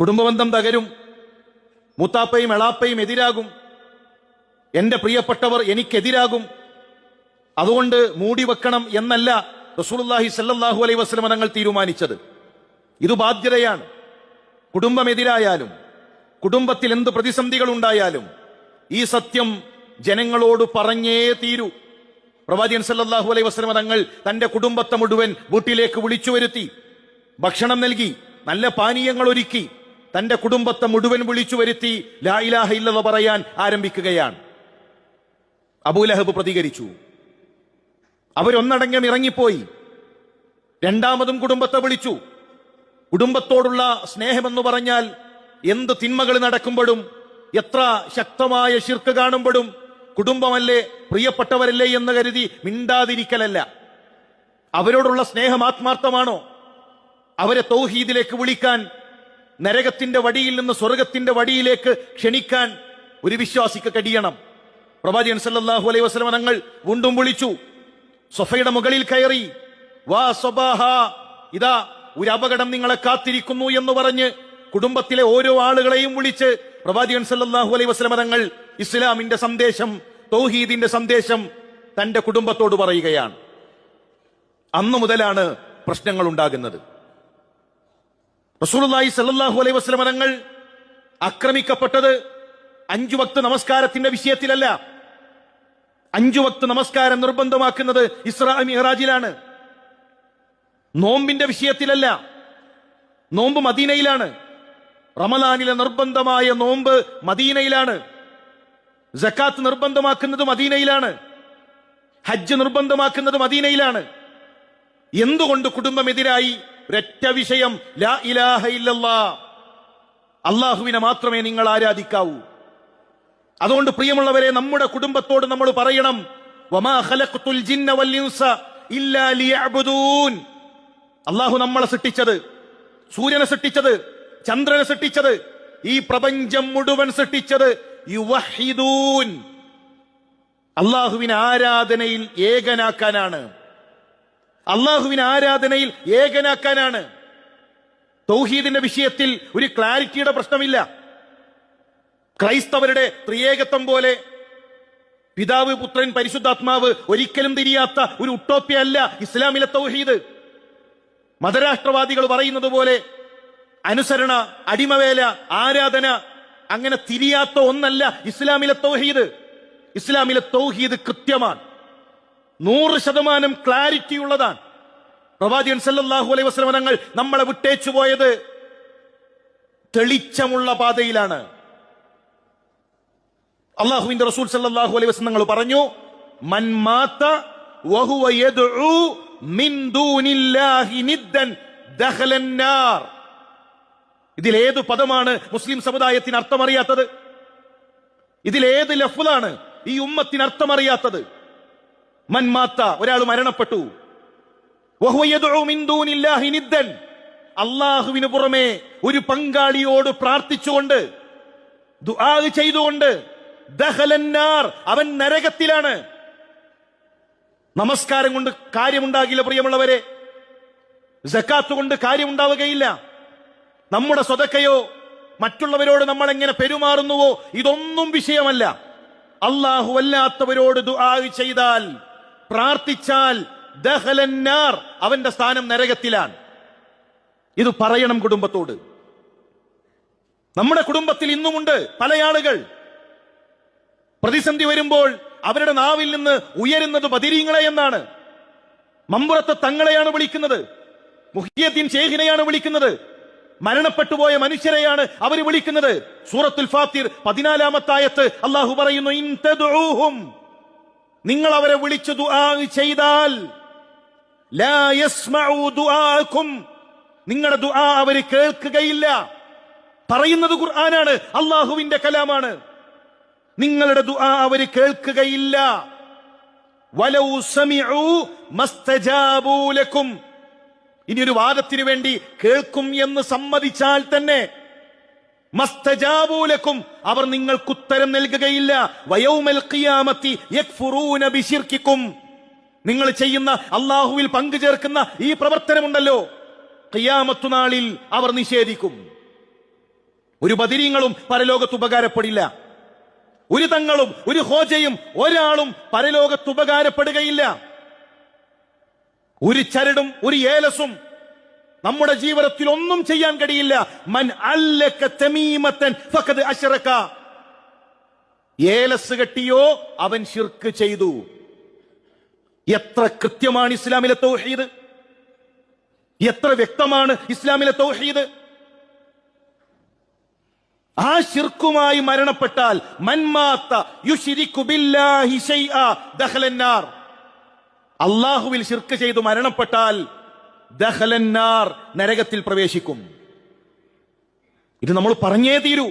കുടുംബബന്ധം തകരും. മൂത്താപ്പയും എളാപ്പയും എതിരാകും. എന്റെ പ്രിയപ്പെട്ടവർ എനിക്കെതിരാകും. അതുകൊണ്ട് മൂടി വെക്കണം എന്നല്ല റസൂലുള്ളാഹി സല്ലാഹു അലൈ വസ്ലമ തങ്ങൾ തീരുമാനിച്ചത്. ഇത് ബാധ്യതയാണ്. കുടുംബം എതിരായാലും കുടുംബത്തിൽ എന്ത് പ്രതിസന്ധികൾ ഉണ്ടായാലും ഈ സത്യം ജനങ്ങളോട് പറഞ്ഞേ തീരൂ. പ്രവാചകൻ സല്ലാഹു അലൈ വസ്ലമ തങ്ങൾ തന്റെ കുടുംബത്തെ മുഴുവൻ വീട്ടിലേക്ക് വിളിച്ചു വരുത്തി ഭക്ഷണം നൽകി നല്ല പാനീയങ്ങൾ ഒരുക്കി തന്റെ കുടുംബത്തെ മുഴുവൻ വിളിച്ചു വരുത്തി ലായിലാഹ ഇല്ലെന്ന് പറയാൻ ആരംഭിക്കുകയാണ്. അബൂലഹബ് പ്രതികരിച്ചു. അവരൊന്നടങ്കം ഇറങ്ങിപ്പോയി. രണ്ടാമതും കുടുംബത്തെ വിളിച്ചു. കുടുംബത്തോടുള്ള സ്നേഹമെന്ന് പറഞ്ഞാൽ എന്ത് തിന്മകൾ നടക്കുമ്പോഴും എത്ര ശക്തമായ ശിർക്ക് കാണുമ്പോഴും കുടുംബമല്ലേ പ്രിയപ്പെട്ടവരല്ലേ എന്ന് കരുതി മിണ്ടാതിരിക്കലല്ല. അവരോടുള്ള സ്നേഹം ആത്മാർത്ഥമാണോ? അവരെ തൗഹീദിലേക്ക് വിളിക്കാൻ നരകത്തിന്റെ വടിയിൽ നിന്ന് സ്വർഗത്തിന്റെ വടിയിലേക്ക് ക്ഷണിക്കാൻ ഒരു വിശ്വാസിക്ക് കഴിയണം. പ്രവാചകൻ സല്ലല്ലാഹു അലൈഹി വസല്ലം തങ്ങൾ വീണ്ടും വിളിച്ചു. സൊഫയുടെ മുകളിൽ കയറി വാ സ്വബാഹ ഇതാ ഒരു അപകടം നിങ്ങളെ കാത്തിരിക്കുന്നു എന്ന് പറഞ്ഞ് കുടുംബത്തിലെ ഓരോ ആളുകളെയും വിളിച്ച് പ്രവാചകൻ സല്ലല്ലാഹു അലൈഹി വസല്ലം തങ്ങൾ ഇസ്ലാമിന്റെ സന്ദേശം തൗഹീദിന്റെ സന്ദേശം തന്റെ കുടുംബത്തോട് പറയുകയാണ്. അന്നു മുതലാണ് പ്രശ്നങ്ങൾ ഉണ്ടാകുന്നത്. റസൂലുള്ളാഹി സല്ലല്ലാഹു അലൈഹി വസല്ലം തങ്ങൾ ആക്രമിക്കപ്പെട്ടത് അഞ്ചു വക്ത് നമസ്കാരത്തിന്റെ വിഷയത്തിലല്ല. അഞ്ചു വക്ത് നമസ്കാരം നിർബന്ധമാക്കുന്നത് ഇസ്രാ മിഹറാജിലാണ്. നോമ്പിന്റെ വിഷയത്തിലല്ല. നോമ്പ് മദീനയിലാണ്. റമലാനിലെ നിർബന്ധമായ നോമ്പ് മദീനയിലാണ്. ജക്കാത്ത് നിർബന്ധമാക്കുന്നത് മദീനയിലാണ്. ഹജ്ജ് നിർബന്ധമാക്കുന്നത് മദീനയിലാണ്. എന്തുകൊണ്ട് കുടുംബമെതിരായി ഒരൊറ്റ വിഷയം ലാ ഇലാഹ അള്ളാഹുവിനെ മാത്രമേ നിങ്ങൾ ആരാധിക്കാവൂ. അതുകൊണ്ട് പ്രിയമുള്ളവരെ നമ്മുടെ കുടുംബത്തോട് നമ്മൾ പറയണം അള്ളാഹു നമ്മളെ സൃഷ്ടിച്ചത് സൂര്യനെ സൃഷ്ടിച്ചത് ചന്ദ്രനെ സൃഷ്ടിച്ചത് ഈ പ്രപഞ്ചം മുഴുവൻ സൃഷ്ടിച്ചത് യുവഹിദൂൻ അള്ളാഹുവിനെ ആരാധനയിൽ ഏകനാക്കാനാണ്. അള്ളാഹുവിനെ ആരാധനയിൽ ഏകനാക്കാനാണ്. തൗഹീദിന്റെ വിഷയത്തിൽ ഒരു ക്ലാരിറ്റിയുടെ പ്രശ്നമില്ല. ക്രൈസ്തവരുടെ ത്രിയേകത്വം പോലെ പിതാവ് പുത്രൻ പരിശുദ്ധാത്മാവ് ഒരിക്കലും തിരിയാത്ത ഒരു ഉട്ടോപ്യ അല്ല ഇസ്ലാമിലെ തൗഹീദ്. മതരാഷ്ട്രവാദികൾ പറയുന്നത് പോലെ അനുസരണ അടിമവേല ആരാധന അങ്ങനെ തിരിയാത്ത ഒന്നല്ല ഇസ്ലാമിലെ തൗഹീദ്. ഇസ്ലാമിലെ തൗഹീദ് കൃത്യമാണ്. നൂറ് ശതമാനം ക്ലാരിറ്റി ഉള്ളതാണ്. പ്രവാചകൻ സല്ലാഹു അലൈഹി വസല്ലം തങ്ങൾ നമ്മളെ വിട്ടേച്ചു പോയത് തെളിച്ചമുള്ള പാതയിലാണ്. അള്ളാഹുവിന്റെ റസൂൽ സല്ലാഹു അലൈഹി തങ്ങൾ പറഞ്ഞു മൻ മാത വഹുവ യദ്ഉ മിൻ ദൂനില്ലാഹി നിദ്ദൻ ദഖലൻ നാർ. ഇതിലേത് പദമാണ് മുസ്ലിം സമുദായത്തിന് അർത്ഥമറിയാത്തത്? ഇതിലേത് ലഫ്ലാണ് ഈ ഉമ്മത്തിന് അർത്ഥമറിയാത്തത്? മൻമാത്ത ഒരാൾ മരണപ്പെട്ടു. അള്ളാഹുവിന് പുറമെ ഒരു പങ്കാളിയോട് പ്രാർത്ഥിച്ചുകൊണ്ട് ചെയ്തുകൊണ്ട് ദഹലന്നാർ അവൻ നരകത്തിലാണ്. നമസ്കാരം കൊണ്ട് കാര്യമുണ്ടാകില്ല പ്രിയമുള്ളവരെ. ജക്കാത്ത് കൊണ്ട് കാര്യമുണ്ടാവുകയില്ല. നമ്മുടെ സ്വതക്കയോ മറ്റുള്ളവരോട് നമ്മൾ എങ്ങനെ പെരുമാറുന്നുവോ ഇതൊന്നും വിഷയമല്ല. അള്ളാഹു അല്ലാത്തവരോട് ദുആ ചെയ്താൽ പ്രാർത്ഥിച്ചാൽ ദഹലന്നാർ അവന്റെ സ്ഥാനം നരകത്തിലാണ്. ഇത് പറയണം കുടുംബത്തോട്. നമ്മുടെ കുടുംബത്തിൽ ഇന്നുമുണ്ട് പല ആളുകൾ. പ്രതിസന്ധി വരുമ്പോൾ അവരുടെ നാവിൽ നിന്ന് ഉയരുന്നത് ബദിരീങ്ങളെ എന്നാണ്. മമ്പുറത്തെ തങ്ങളെയാണ് വിളിക്കുന്നത്. മുഹിയദ്ദീൻ ഷേഖിനെയാണ് വിളിക്കുന്നത്. മരണപ്പെട്ടുപോയ മനുഷ്യരെയാണ് അവർ വിളിക്കുന്നത്. സൂറത്തുൽ ഫാത്തിർ പതിനാലാമത്തായത്ത് അള്ളാഹു പറയുന്നു ഇൻ നിങ്ങൾ അവരെ വിളിച്ചു ദുആ ചെയ്താൽ നിങ്ങളുടെ ദുആ അവർ കേൾക്കുകയില്ല. പറയുന്നത് ഖുർആനാണ് അള്ളാഹുവിന്റെ കലാമാണ്. നിങ്ങളുടെ ദുആ അവർ കേൾക്കുകയില്ല. ഇനി ഒരു വാദത്തിന് വേണ്ടി കേൾക്കും എന്ന് സമ്മതിച്ചാൽ തന്നെ മസ്തജാബൂലക്കും. അവർ നിങ്ങൾക്ക് ഉത്തരം നൽകുകയില്ല. വയൗമൽ ഖിയാമത്തി ബിശിർക്കിക്കും നിങ്ങൾ ചെയ്യുന്ന അള്ളാഹുവിൽ പങ്കു ചേർക്കുന്ന ഈ പ്രവർത്തനമുണ്ടല്ലോ. ഖിയാമത്തു നാളിൽ അവർ നിഷേധിക്കും. ഒരു ബദിരീങ്ങളും പരലോകത്ത് ഉപകാരപ്പെടില്ല. ഒരു തങ്ങളും ഒരു ഹോജയും ഒരാളും പരലോകത്ത് ഉപകാരപ്പെടുകയില്ല. ഒരു ചരടും ഒരു ഏലസും നമ്മുടെ ജീവിതത്തിൽ ഒന്നും ചെയ്യാൻ കഴിയില്ല. മൻ ഫഖദ് അശ്റക. ഏലസ് കെട്ടിയോ അവൻ ശിർക്ക് ചെയ്തു. എത്ര കൃത്യമാണ് ഇസ്ലാമിലെ തൗഹീദ്? എത്ര വ്യക്തമാണ് ഇസ്ലാമിലെ തൗഹീദ്? ആ ശിർക്കുമായി മരണപ്പെട്ടാൽ മന്മാത്ത അള്ളാഹുവിൽ ശിർക്ക് ചെയ്തു മരണപ്പെട്ടാൽ ദഹലന്നാർ നരകത്തിൽ പ്രവേശിക്കും. ഇത് നമ്മൾ പറഞ്ഞേ തീരൂ.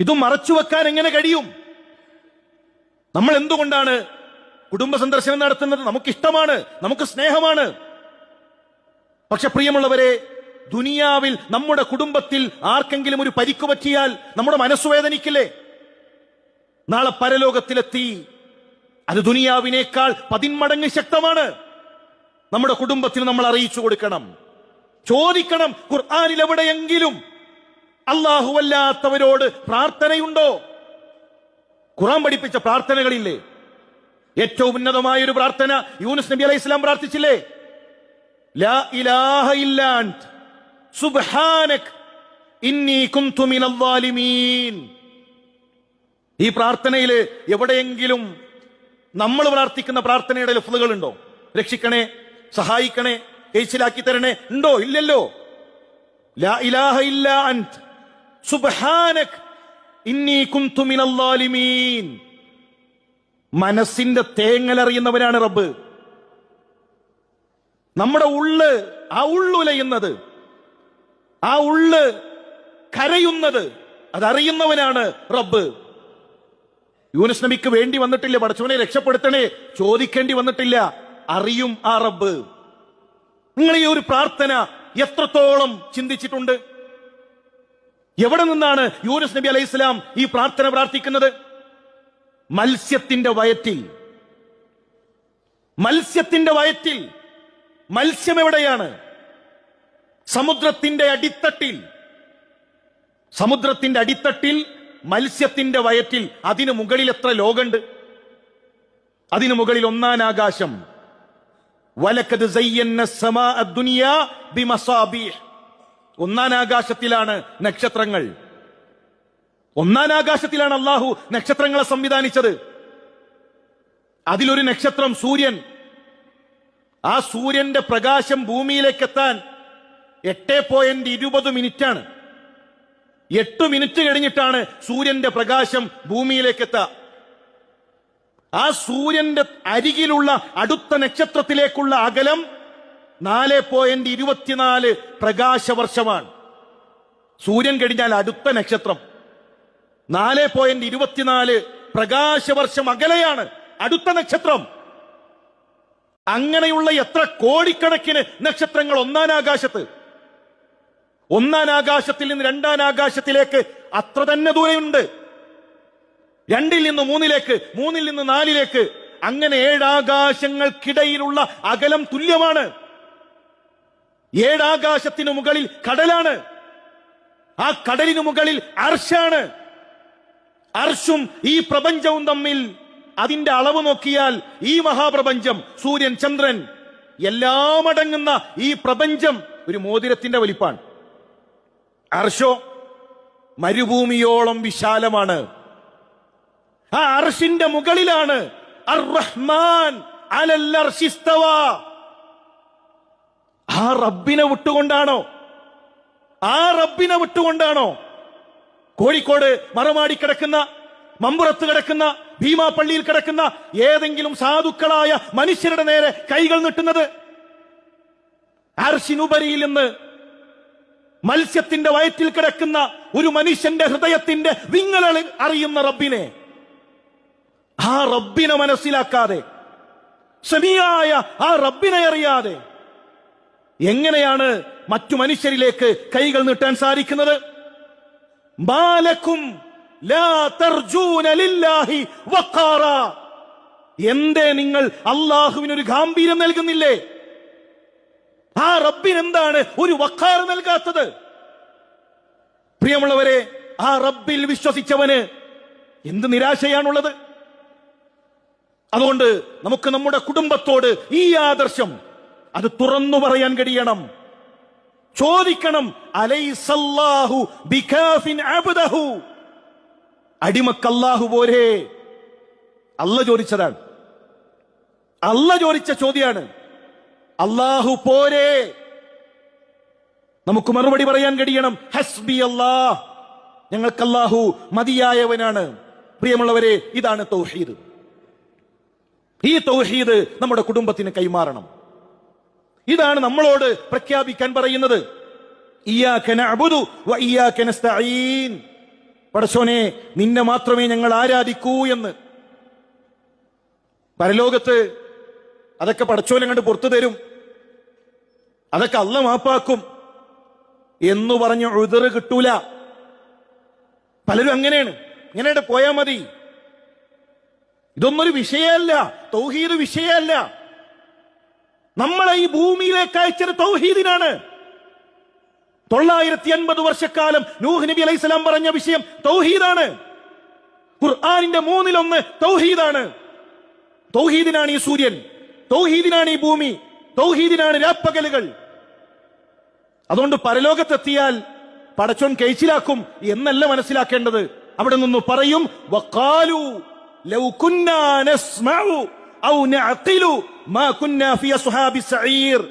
ഇത് മറച്ചു വെക്കാൻ എങ്ങനെ കഴിയും? നമ്മൾ എന്തുകൊണ്ടാണ് കുടുംബ സന്ദർശനം നടത്തുന്നത്? നമുക്കിഷ്ടമാണ് നമുക്ക് സ്നേഹമാണ്. പക്ഷെ പ്രിയമുള്ളവരെ ദുനിയാവിൽ നമ്മുടെ കുടുംബത്തിൽ ആർക്കെങ്കിലും ഒരു പരിക്കു പറ്റിയാൽ നമ്മുടെ മനസ്സുവേദനിക്കില്ലേ നാളെ പരലോകത്തിലെത്തി. അത് ദുനിയാവിനേക്കാൾ പതിന്മടങ്ങ് ശക്തമാണ്. നമ്മുടെ കുടുംബത്തിന് നമ്മൾ അറിയിച്ചു കൊടുക്കണം. ചോദിക്കണം ഖുർആാനിൽ എവിടെയെങ്കിലും അള്ളാഹുവല്ലാത്തവരോട് പ്രാർത്ഥനയുണ്ടോ? ഖുറാൻ പഠിപ്പിച്ച പ്രാർത്ഥനകളില്ലേ? ഏറ്റവും ഉന്നതമായ ഒരു പ്രാർത്ഥന യൂനുസ് നബി അലൈഹി ഇസ്ലാം പ്രാർത്ഥിച്ചില്ലേ? ലാ ഇലാഹ ഇന്നി ഈ പ്രാർത്ഥനയിൽ എവിടെയെങ്കിലും നമ്മൾ പ്രാർത്ഥിക്കുന്ന പ്രാർത്ഥനയുടെ ലഫ്ലുകൾ ഉണ്ടോ രക്ഷിക്കണേ. സഹായിക്കണേ കേസിലാക്കി തരണേ. ഉണ്ടോ? ഇല്ലല്ലോ. ലാ ഇലാഹ ഇല്ല സുബ്ഹാനക്. ഇന്നി മിനൽ മനസ്സിന്റെ തേങ്ങലറിയുന്നവനാണ് റബ്ബ്. നമ്മുടെ ഉള്ള് ആ ഉള്ളുലയുന്നത് ആ ഉള്ള് കരയുന്നത്. അതറിയുന്നവനാണ് റബ്ബ്. യൂനുസ് നബിക്ക് വേണ്ടി വന്നിട്ടില്ല പടച്ചവനെ രക്ഷപ്പെടുത്തണേ. ചോദിക്കേണ്ടി വന്നിട്ടില്ല. അറിയും ആ റബ്ബ്. നിങ്ങൾ ഈ ഒരു പ്രാർത്ഥന എത്രത്തോളം ചിന്തിച്ചിട്ടുണ്ട്? എവിടെ നിന്നാണ് യൂനുസ് നബി അലൈഹി സ്വലാം ഈ പ്രാർത്ഥന പ്രാർത്ഥിക്കുന്നത്? മത്സ്യത്തിന്റെ വയറ്റിൽ. മത്സ്യത്തിന്റെ വയറ്റിൽ. മത്സ്യം എവിടെയാണ്? സമുദ്രത്തിന്റെ അടിത്തട്ടിൽ. സമുദ്രത്തിന്റെ അടിത്തട്ടിൽ മത്സ്യത്തിന്റെ വയറ്റിൽ. അതിനു മുകളിൽ എത്ര ലോകമുണ്ട്? അതിനു മുകളിൽ ഒന്നാൻ ആകാശം. വലക്കത് ഒന്നാം ആകാശത്തിലാണ് നക്ഷത്രങ്ങൾ. ഒന്നാം ആകാശത്തിലാണ് അള്ളാഹു നക്ഷത്രങ്ങളെ സംവിധാനിച്ചത്. അതിലൊരു നക്ഷത്രം സൂര്യൻ. ആ സൂര്യന്റെ പ്രകാശം ഭൂമിയിലേക്ക് എത്താൻ എട്ട് പോയിന്റ് ഇരുപത് മിനിറ്റാണ്. എട്ട് മിനിറ്റ് കഴിഞ്ഞിട്ടാണ് സൂര്യന്റെ പ്രകാശം ഭൂമിയിലേക്ക് എത്തുക ആ സൂര്യന്റെ അരികിലുള്ള അടുത്ത നക്ഷത്രത്തിലേക്കുള്ള അകലം നാല് പോയിന്റ് ഇരുപത്തിനാല് പ്രകാശവർഷമാണ്. സൂര്യൻ കഴിഞ്ഞാൽ അടുത്ത നക്ഷത്രം. നാല് പോയിന്റ് ഇരുപത്തിനാല് പ്രകാശവർഷം അകലെയാണ് അടുത്ത നക്ഷത്രം. അങ്ങനെയുള്ള എത്ര കോടിക്കണക്കിന് നക്ഷത്രങ്ങൾ ഒന്നാം ആകാശത്ത്. ഒന്നാം ആകാശത്തിൽ നിന്ന് രണ്ടാം ആകാശത്തിലേക്ക് അത്ര തന്നെ ദൂരമുണ്ട് രണ്ടിൽ നിന്ന് മൂന്നിലേക്ക് മൂന്നിൽ നിന്ന് നാലിലേക്ക്. അങ്ങനെ ഏഴാകാശങ്ങൾക്കിടയിലുള്ള അകലം തുല്യമാണ്. ഏഴാകാശത്തിനു മുകളിൽ കടലാണ്. ആ കടലിനു മുകളിൽ അർഷാണ് അർഷും ഈ പ്രപഞ്ചവും തമ്മിൽ അതിന്റെ അളവ് നോക്കിയാൽ ഈ മഹാപ്രപഞ്ചം സൂര്യൻ ചന്ദ്രൻ എല്ലാം അടങ്ങുന്ന ഈ പ്രപഞ്ചം ഒരു മോതിരത്തിന്റെ വലിപ്പാണ്. അർഷോ മരുഭൂമിയോളം വിശാലമാണ്. ആ അർഷിന്റെ മുകളിലാണ്. അർ ആ റബ്ബിനെ വിട്ടുകൊണ്ടാണോ? ആ റബ്ബിനെ വിട്ടുകൊണ്ടാണോ? കോഴിക്കോട് മറമാടി കിടക്കുന്ന മമ്പുറത്ത് കിടക്കുന്ന ഭീമാപ്പള്ളിയിൽ കിടക്കുന്ന ഏതെങ്കിലും സാധുക്കളായ മനുഷ്യരുടെ നേരെ കൈകൾ നീട്ടുന്നത്? അർഷിനുപരിയിൽ നിന്ന് മത്സ്യത്തിന്റെ വയറ്റിൽ കിടക്കുന്ന ഒരു മനുഷ്യന്റെ ഹൃദയത്തിന്റെ വിങ്ങലൾ അറിയുന്ന റബ്ബിനെ ആ റബ്ബിനെ മനസ്സിലാക്കാതെ സെമിയായ ആ റബ്ബിനെ അറിയാതെ എങ്ങനെയാണ് മറ്റു മനുഷ്യരിലേക്ക് കൈകൾ നീട്ടാൻ സാധിക്കുന്നത്? വഖാറ. എന്തേ നിങ്ങൾ അള്ളാഹുവിനൊരു ഗാംഭീര്യം നൽകുന്നില്ലേ? ആ റബ്ബിനെന്താണ് ഒരു വക്കാർ നൽകാത്തത്? പ്രിയമുള്ളവരെ ആ റബ്ബിൽ വിശ്വസിച്ചവന് എന്ത് നിരാശയാണുള്ളത്? അതുകൊണ്ട് നമുക്ക് നമ്മുടെ കുടുംബത്തോട് ഈ ആദർശം അത് തുറന്നു പറയാൻ കഴിയണം. ചോദിക്കണം അലൈസല്ലാഹു അബ്ദഹു. അടിമക്കല്ലാഹു പോരെ. അല്ല ചോദിച്ചതാണ്. അല്ല ചോദിച്ച ചോദ്യമാണ് അല്ലാഹു പോരെ. നമുക്ക് മറുപടി പറയാൻ കഴിയണം. ഹസ്ബി അല്ലാ ഞങ്ങൾക്ക് അല്ലാഹു മതിയായവനാണ്. പ്രിയമുള്ളവരെ ഇതാണ് തൗഹീദ്. ഈ തൗഹീദ് നമ്മുടെ കുടുംബത്തിന് കൈമാറണം. ഇതാണ് നമ്മളോട് പ്രഖ്യാപിക്കാൻ പറയുന്നത്. പടച്ചോനെ നിന്നെ മാത്രമേ ഞങ്ങൾ ആരാധിക്കൂ എന്ന്. പരലോകത്ത് അതൊക്കെ പടച്ചോനെ കണ്ട് പുറത്തു തരും. അതൊക്കെ അല്ല മാപ്പാക്കും. എന്ന് പറഞ്ഞ് ഉതിർ കിട്ടൂല. പലരും അങ്ങനെയാണ്. ഇങ്ങനെ പോയാ മതി. ഇതൊന്നൊരു വിഷയമല്ല. തൗഹീദ് വിഷയമല്ല. നമ്മളെ ഈ ഭൂമിയിലേക്ക് അയച്ചത് തൗഹീദിനാണ്. തൊള്ളായിരത്തി അൻപത് വർഷക്കാലം നൂഹ് നബി അലൈഹി സ്വലാം പറഞ്ഞ വിഷയം തൗഹീദാണ്. ഖുർആാനിന്റെ മൂന്നിലൊന്ന് തൗഹീദാണ്. തൗഹീദിനാണ് ഈ സൂര്യൻ. തൗഹീദിനാണ് ഈ ഭൂമി. തൗഹീദിനാണ് രാപ്പകലുകൾ. അതുകൊണ്ട് പരലോകത്തെത്തിയാൽ പടച്ചോൻ കഴിച്ചിലാക്കും എന്നല്ല മനസ്സിലാക്കേണ്ടത്. അവിടെ നിന്ന് പറയും വഖാലു ലൗ കുന്നാ നസ്മഉ ഔ നഅഖിലു മാ കുന്നാ ഫി അസ്ഹാബി സഈർ.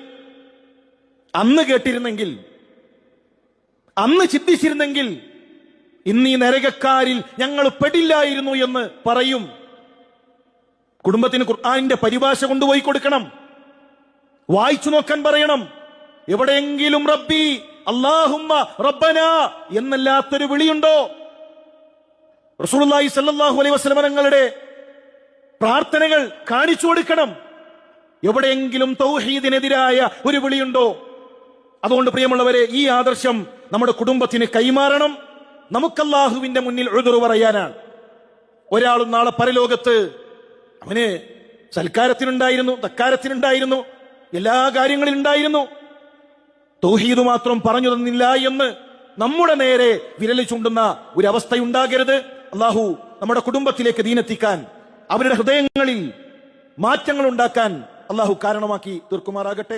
അന്ന് കേട്ടിരുന്നെങ്കിൽ അന്ന് ചിന്തിച്ചിരുന്നെങ്കിൽ ഇന്ന് ഈ നരകക്കാരിൽ ഞങ്ങൾ പെടില്ലായിരുന്നു എന്ന് പറയും. കുടുംബത്തിന് ഖുർആാനിന്റെ പരിഭാഷ കൊണ്ടുപോയി കൊടുക്കണം. വായിച്ചു നോക്കാൻ പറയണം. എവിടെയെങ്കിലും റബ്ബി അള്ളാഹുമ്മ റബ്ബന എന്നല്ലാത്തൊരു വിളിയുണ്ടോ? റസൂലുള്ളാഹി സല്ലല്ലാഹു അലൈഹി വസല്ലം തങ്ങളുടെ പ്രാർത്ഥനകൾ കാണിച്ചു കൊടുക്കണം. എവിടെയെങ്കിലും തൗഹീദിനെതിരായ ഒരു വിളിയുണ്ടോ? അതുകൊണ്ട് പ്രിയമുള്ളവരെ ഈ ആദർശം നമ്മുടെ കുടുംബത്തിന് കൈമാറണം. നമുക്കല്ലാഹുവിന്റെ മുന്നിൽ എഴുതുറു പറയാനാണ്. ഒരാളും നാളെ പരലോകത്ത് അവന് സൽക്കാരത്തിനുണ്ടായിരുന്നു തക്കാരത്തിനുണ്ടായിരുന്നു എല്ലാ കാര്യങ്ങളിലും ഉണ്ടായിരുന്നു. തൗഹീദ് മാത്രം പറഞ്ഞു തന്നില്ല എന്ന് നമ്മുടെ നേരെ വിരൽ ചൂണ്ടുന്ന ഒരു അവസ്ഥയുണ്ടാകരുത് അള്ളാഹു നമ്മുടെ കുടുംബത്തിലേക്ക് ദീനെത്തിക്കാൻ അവരുടെ ഹൃദയങ്ങളിൽ മാറ്റങ്ങൾ ഉണ്ടാക്കാൻ അള്ളാഹു കാരണമാക്കി തീർക്കുമാറാകട്ടെ.